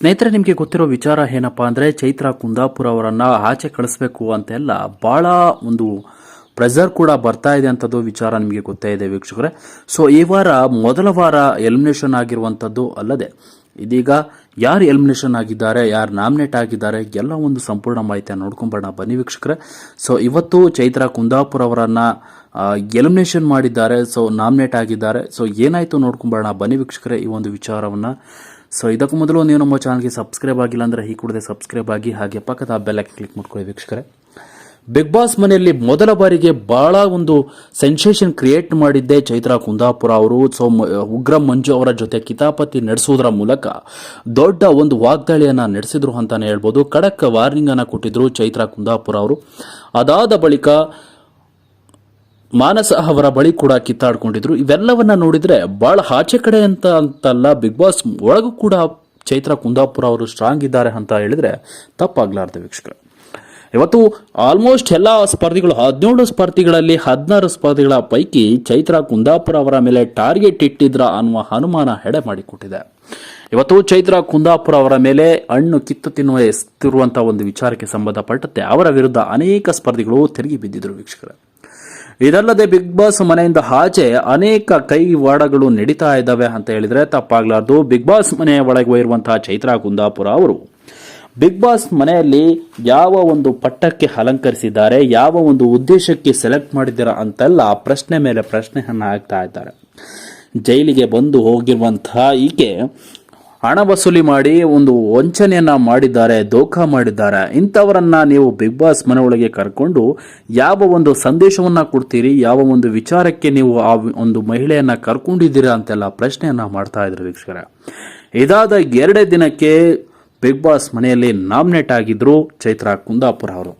ಸ್ನೇಹಿತರೆ, ನಿಮಗೆ ಗೊತ್ತಿರೋ ವಿಚಾರ ಏನಪ್ಪಾ ಅಂದರೆ ಚೈತ್ರ ಕುಂದಾಪುರ ಅವರನ್ನು ಆಚೆ ಕಳಿಸ್ಬೇಕು ಅಂತೆಲ್ಲ ಭಾಳ ಒಂದು ಪ್ರೆಸರ್ ಕೂಡ ಬರ್ತಾ ಇದೆ ಅಂಥದ್ದು ವಿಚಾರ ನಿಮಗೆ ಗೊತ್ತೇ ಇದೆ ವೀಕ್ಷಕರೇ. ಸೊ ಈ ವಾರ ಮೊದಲ ವಾರ ಎಲಿಮಿನೇಷನ್ ಆಗಿರುವಂಥದ್ದು ಅಲ್ಲದೆ, ಇದೀಗ ಯಾರು ಎಲಿಮಿನೇಷನ್ ಆಗಿದ್ದಾರೆ, ಯಾರು ನಾಮಿನೇಟ್ ಆಗಿದ್ದಾರೆ, ಎಲ್ಲ ಒಂದು ಸಂಪೂರ್ಣ ಮಾಹಿತಿಯನ್ನು ನೋಡ್ಕೊಂಬರೋಣ. ಬನ್ನಿ ವೀಕ್ಷಕರೇ. ಸೊ ಇವತ್ತು ಚೈತ್ರ ಕುಂದಾಪುರ ಅವರನ್ನ ಎಲಿಮಿನೇಷನ್ ಮಾಡಿದ್ದಾರೆ ಸೊ ನಾಮಿನೇಟ್ ಆಗಿದ್ದಾರೆ. ಸೊ ಏನಾಯ್ತು ನೋಡ್ಕೊಂಬರೋಣ. ಬನ್ನಿ ವೀಕ್ಷಕರೇ ಈ ಒಂದು ವಿಚಾರವನ್ನ. ಸೊ ಇದಕ್ಕೂ ಮೊದಲು ನೀವು ನಮ್ಮ ಚಾನಲ್ಗೆ ಸಬ್ಸ್ಕ್ರೈಬ್ ಆಗಿಲ್ಲ ಅಂದ್ರೆ ಈ ಕೂಡದೆ ಸಬ್ಸ್ಕ್ರೈಬ್ ಆಗಿ ಹಾಗೆ ಪಕ್ಕದ ಬೆಲ್ ಕ್ಲಿಕ್ ಮಾಡ್ಕೊಳ್ಳಿ ವೀಕ್ಷಕರೇ. ಬಿಗ್ ಬಾಸ್ ಮನೆಯಲ್ಲಿ ಮೊದಲ ಬಾರಿಗೆ ಬಹಳ ಒಂದು ಸೆನ್ಸೇಷನ್ ಕ್ರಿಯೇಟ್ ಮಾಡಿದ್ದೆ ಚೈತ್ರಾ ಕುಂದಾಪುರ ಅವರು. ಸೊ ಉಗ್ರ ಮಂಜು ಅವರ ಜೊತೆ ಕಿತಾಪತಿ ನಡೆಸುವುದರ ಮೂಲಕ ದೊಡ್ಡ ಒಂದು ವಾಗ್ದಾಳಿಯನ್ನು ನಡೆಸಿದ್ರು ಅಂತಾನೆ ಹೇಳ್ಬೋದು. ಖಡಕ್ ವಾರ್ನಿಂಗನ್ನು ಕೊಟ್ಟಿದ್ರು ಚೈತ್ರಾ ಕುಂದಾಪುರ ಅವರು. ಅದಾದ ಬಳಿಕ ಮಾನಸ ಅವರ ಬಳಿ ಕೂಡ ಕಿತ್ತಾಡ್ಕೊಂಡಿದ್ರು. ಇವೆಲ್ಲವನ್ನ ನೋಡಿದ್ರೆ ಬಹಳ ಆಚೆ ಕಡೆ ಅಂತ ಅಂತಲ್ಲ ಬಿಗ್ ಬಾಸ್ ಒಳಗೂ ಕೂಡ ಚೈತ್ರ ಕುಂದಾಪುರ ಅವರು ಸ್ಟ್ರಾಂಗ್ ಇದ್ದಾರೆ ಅಂತ ಹೇಳಿದ್ರೆ ತಪ್ಪಾಗ್ಲಾರ್ದು ವೀಕ್ಷಕರು. ಇವತ್ತು ಆಲ್ಮೋಸ್ಟ್ ಎಲ್ಲ ಸ್ಪರ್ಧಿಗಳು, ಹದಿನೇಳು ಸ್ಪರ್ಧಿಗಳಲ್ಲಿ ಹದಿನಾರು ಸ್ಪರ್ಧಿಗಳ ಪೈಕಿ ಚೈತ್ರ ಕುಂದಾಪುರ ಅವರ ಮೇಲೆ ಟಾರ್ಗೆಟ್ ಇಟ್ಟಿದ್ರ ಅನ್ನುವ ಅನುಮಾನ ಹೆಡೆ ಮಾಡಿಕೊಟ್ಟಿದೆ. ಇವತ್ತು ಚೈತ್ರ ಕುಂದಾಪುರ ಅವರ ಮೇಲೆ ಹಣ್ಣು ಕಿತ್ತು ತಿನ್ನುವ ಎಸ್ತಿರುವಂತಹ ಒಂದು ವಿಚಾರಕ್ಕೆ ಸಂಬಂಧಪಟ್ಟಂತೆ ಅವರ ವಿರುದ್ಧ ಅನೇಕ ಸ್ಪರ್ಧಿಗಳು ತಿರುಗಿ ಬಿದ್ದಿದ್ರು ವೀಕ್ಷಕರೇ. ಇದಲ್ಲದೆ ಬಿಗ್ ಬಾಸ್ ಮನೆಯಿಂದ ಆಚೆ ಅನೇಕ ಕೈವಾಡಗಳು ನಡೀತಾ ಇದ್ದಾವೆ ಅಂತ ಹೇಳಿದ್ರೆ ತಪ್ಪಾಗಲಾರ್ದು. ಬಿಗ್ ಬಾಸ್ ಮನೆಯ ಒಳಗೆ ಇರುವಂತಹ ಚೈತ್ರಾ ಕುಂದಾಪುರ ಅವರು ಬಿಗ್ ಬಾಸ್ ಮನೆಯಲ್ಲಿ ಯಾವ ಒಂದು ಪಟ್ಟಕ್ಕೆ ಅಲಂಕರಿಸಿದ್ದಾರೆ, ಯಾವ ಒಂದು ಉದ್ದೇಶಕ್ಕೆ ಸೆಲೆಕ್ಟ್ ಮಾಡಿದ್ದೀರಾ ಅಂತೆಲ್ಲ ಪ್ರಶ್ನೆ ಮೇಲೆ ಪ್ರಶ್ನೆಯನ್ನು ಹಾಕ್ತಾ ಇದ್ದಾರೆ. ಜೈಲಿಗೆ ಬಂದು ಹೋಗಿರುವಂತಹ ಈಕೆ ಹಣ ವಸೂಲಿ ಮಾಡಿ ಒಂದು ವಂಚನೆಯನ್ನ ಮಾಡಿದ್ದಾರೆ, ದೋಖ ಮಾಡಿದ್ದಾರೆ. ಇಂಥವರನ್ನ ನೀವು ಬಿಗ್ ಬಾಸ್ ಮನೆ ಒಳಗೆ ಕರ್ಕೊಂಡು ಯಾವ ಒಂದು ಸಂದೇಶವನ್ನ ಕೊಡ್ತೀರಿ, ಯಾವ ಒಂದು ವಿಚಾರಕ್ಕೆ ನೀವು ಆ ಒಂದು ಮಹಿಳೆಯನ್ನ ಕರ್ಕೊಂಡಿದ್ದೀರಾ ಅಂತೆಲ್ಲ ಪ್ರಶ್ನೆಯನ್ನ ಮಾಡ್ತಾ ಇದ್ರು ವೀಕ್ಷಕರೇ. ಇದಾದ ಎರಡೇ ದಿನಕ್ಕೆ ಬಿಗ್ ಬಾಸ್ ಮನೆಯಲ್ಲಿ ನಾಮಿನೇಟ್ ಆಗಿದ್ರು ಚೈತ್ರ ಕುಂದಾಪುರ ಅವರು.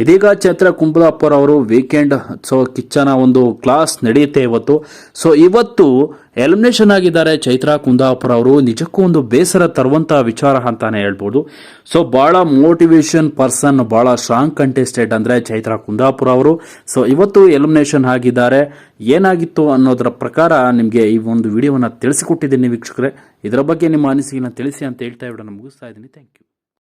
ಇದೀಗ ಚೈತ್ರ ಕುಂದಾಪುರ ಅವರು ವೀಕೆಂಡ್, ಸೊ ಕಿಚ್ಚನ ಒಂದು ಕ್ಲಾಸ್ ನಡೆಯುತ್ತೆ ಇವತ್ತು. ಸೊ ಇವತ್ತು ಎಲಿಮಿನೇಷನ್ ಆಗಿದ್ದಾರೆ. ಚೈತ್ರಾ ಕುಂದಾಪುರ ಅವರು ನಿಜಕ್ಕೂ ಒಂದು ಬೇಸರ ತರುವಂತಹ ವಿಚಾರ ಅಂತಾನೆ ಹೇಳ್ಬೋದು. ಸೊ ಬಹಳ ಮೋಟಿವೇಶನ್ ಪರ್ಸನ್ ಬಹಳ ಸ್ಟ್ರಾಂಗ್ ಕಂಟೆಸ್ಟೆಂಟ್ ಅಂದ್ರೆ ಚೈತ್ರಾ ಕುಂದಾಪುರ ಅವರು. ಸೊ ಇವತ್ತು ಎಲಿಮಿನೇಷನ್ ಆಗಿದ್ದಾರೆ. ಏನಾಗಿತ್ತು ಅನ್ನೋದರ ಪ್ರಕಾರ ನಿಮಗೆ ಈ ಒಂದು ವಿಡಿಯೋವನ್ನು ತಿಳಿಸಿಕೊಟ್ಟಿದ್ದೀನಿ ವೀಕ್ಷಕರೇ. ಇದರ ಬಗ್ಗೆ ನಿಮ್ಮ ಅನಿಸಿಕೆನ ತಿಳಿಸಿ ಅಂತ ಹೇಳ್ತಾ ವಿಡಿಯೋನ ಮುಗಿಸ್ತಾ ಇದ್ದೀನಿ. Thank you